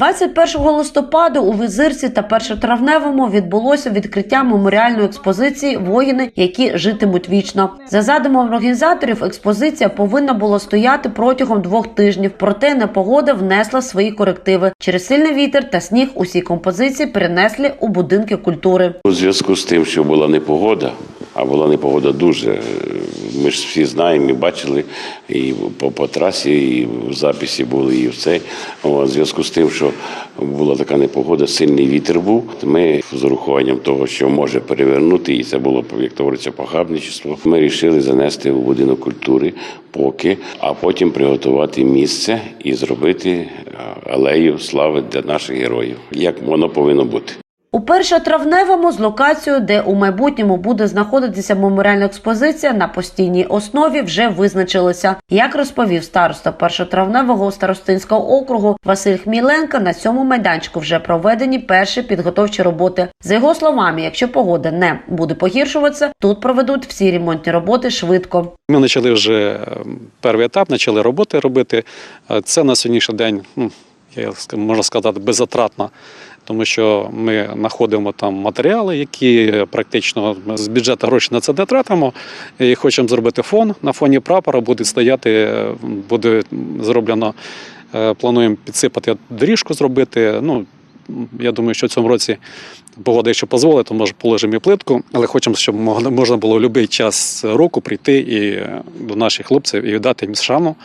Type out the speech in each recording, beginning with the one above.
21 листопада у Візирці та першотравневому відбулося відкриття меморіальної експозиції Воїни, які житимуть вічно. За задумом організаторів, експозиція повинна була стояти протягом двох тижнів. Проте непогода внесла свої корективи. Через сильний вітер та сніг усі композиції перенесли у будинки культури. У зв'язку з тим, що була непогода, а була непогода дуже. Ми ж всі знаємо і бачили і по, по трасі, і в записі були, і все. В зв'язку з тим, що була така непогода, сильний вітер був. Ми з урахуванням того, що може перевернути, і це було як говориться, похабничество. Ми вирішили занести у будинок культури поки, а потім приготувати місце і зробити алею слави для наших героїв, як воно повинно бути. У першотравневому з локацією, де у майбутньому буде знаходитися меморіальна експозиція на постійній основі, вже визначилися. Як розповів староста першотравневого старостинського округу Василь Хміленко, на цьому майданчику вже проведені перші підготовчі роботи. За його словами, якщо погода не буде погіршуватися, тут проведуть всі ремонтні роботи швидко. Ми почали вже е, перший етап, почали роботи робити. Е, Це на сьогоднішній день, ну, я можна сказати, беззатратно, тому що ми знаходимо там матеріали, які практично з бюджету гроші на це не тратимо. І хочемо зробити фон. На фоні прапора буде стояти, буде зроблено, е, плануємо підсипати доріжку зробити. Ну, я думаю, що в цьому році погода, якщо дозволить, то може положимо і плитку, але хочемо, щоб можна було в будь-який час року прийти і е, до наших хлопців і віддати їм шану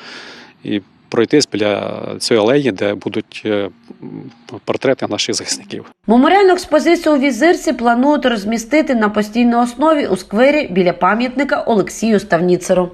і пройтись біля цієї алеї, де будуть е, портрети наших захисників. Меморіальну експозицію у візирці планують розмістити на постійній основі у сквері біля пам'ятника Олексію Ставніцеру.